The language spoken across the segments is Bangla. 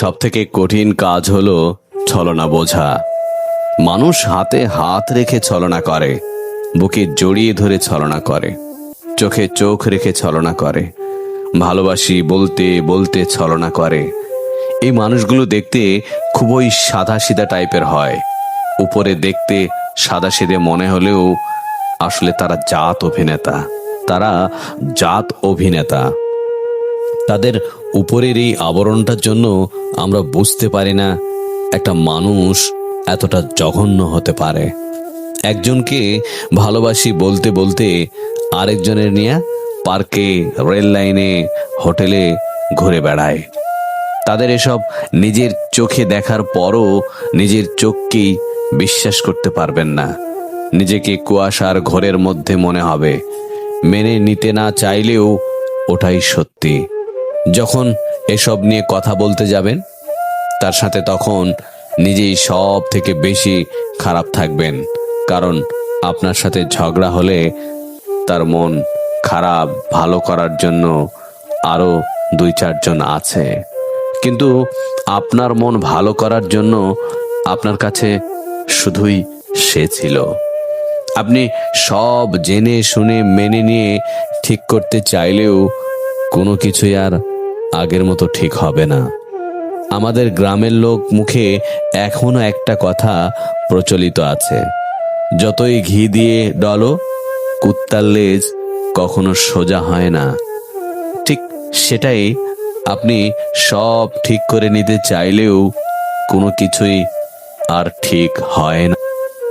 সব থেকে কঠিন কাজ হলো ছলনা বোঝা। মানুষ হাতে হাত রেখে ছলনা করে, বুকে জড়িয়ে ধরে ছলনা করে, চোখে চোখ রেখে ছলনা করে, ভালোবাসি বলতে বলতে ছলনা করে। এই মানুষগুলো দেখতে খুবই সাদা সিধা টাইপের হয়। উপরে দেখতে সাদা সিধে মনে হলেও আসলে তারা জাত অভিনেতা, তারা জাত অভিনেতা। তাদের উপরের এই আবরণটার জন্য আমরা বুঝতে পারি না একটা মানুষ এতটা জঘন্য হতে পারে। একজনকে ভালোবাসি বলতে বলতে আরেকজনের নিয়ে পার্কে, রেল লাইনে, হোটেলে ঘুরে বেড়ায়। তাদের এসব নিজের চোখে দেখার পরও নিজের চোখকেই বিশ্বাস করতে পারবেন না। নিজেকে কুয়াশার ঘরের মধ্যে মনে হবে। মেনে নিতে না চাইলেও ওটাই সত্যি। যখন এসব নিয়ে কথা বলতে যাবেন, তার সাথে তখন নিজেই সব থেকে বেশি খারাপ থাকবেন। কারণ আপনার সাথে ঝগড়া হলে তার মন খারাপ ভালো করার জন্য আরও দুই চারজন আছে। কিন্তু আপনার মন ভালো করার জন্য আপনার কাছে শুধুই সে ছিল। আপনি সব জেনে শুনে মেনে নিয়ে ঠিক করতে চাইলেও কোনো কিছুই আর আগের মতো ঠিক হবে না। আমাদের গ্রামের লোক মুখে এখনও একটা কথা প্রচলিত আছে। যতই ঘি দিয়ে ডলো, কুত্তার লেজ কখনো সোজা হয় না। ঠিক সেটাই আপনি সব ঠিক করে নিতে চাইলেও কোনো কিছুই আর ঠিক হয় না।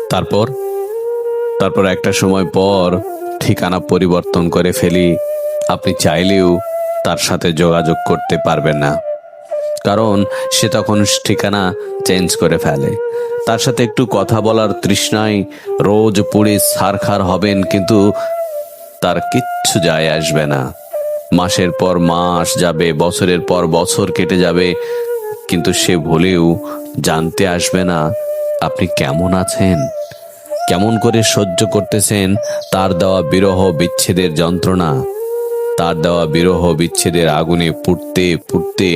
তারপর? তারপর একটা সময় পর ঠিকানা পরিবর্তন করে ফেলি। আপনি চাইলেও তার সাথে যোগাযোগ করতে পারবে না। কারণ সে তখন ঠিকানা চেঞ্জ করে ফেলে। তার সাথে একটু কথা বলার তৃষ্ণায় রোজ পুড়ে সারখার হবেন, কিন্তু তার কিচ্ছু যায় আসবে না। মাসের পর মাস যাবে, বছরের পর বছর কেটে যাবে, কিন্তু সে ভুলেও জানতে আসবে না, আপনি কেমন আছেন? কেমন করে সহ্য করতেছেন? তার দেওয়া বিরহ বিচ্ছেদের যন্ত্রণা। তার দেওয়া বিরহ বিচ্ছেদের আগুনে পুড়তে পুড়তে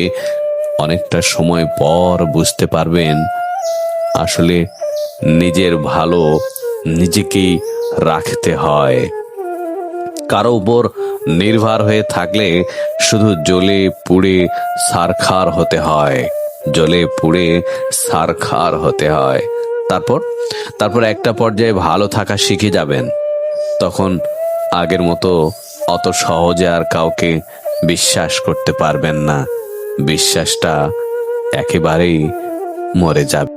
অনেকটা সময় পর বুঝতে পারবেন, আসলে নিজের ভালো নিজেকেই রাখতে হয়। কারও উপর নির্ভর হয়ে থাকলে শুধু জ্বলে পুড়ে সারখার হতে হয়, জ্বলে পুড়ে সারখার হতে হয়। তারপর তারপর একটা পর্যায়ে ভালো থাকা শিখে যাবেন। তখন আগের মতো অত সহজে আর কাউকে বিশ্বাস করতে পারবেন না। বিশ্বাসটা একেবারেই মরে যাবে।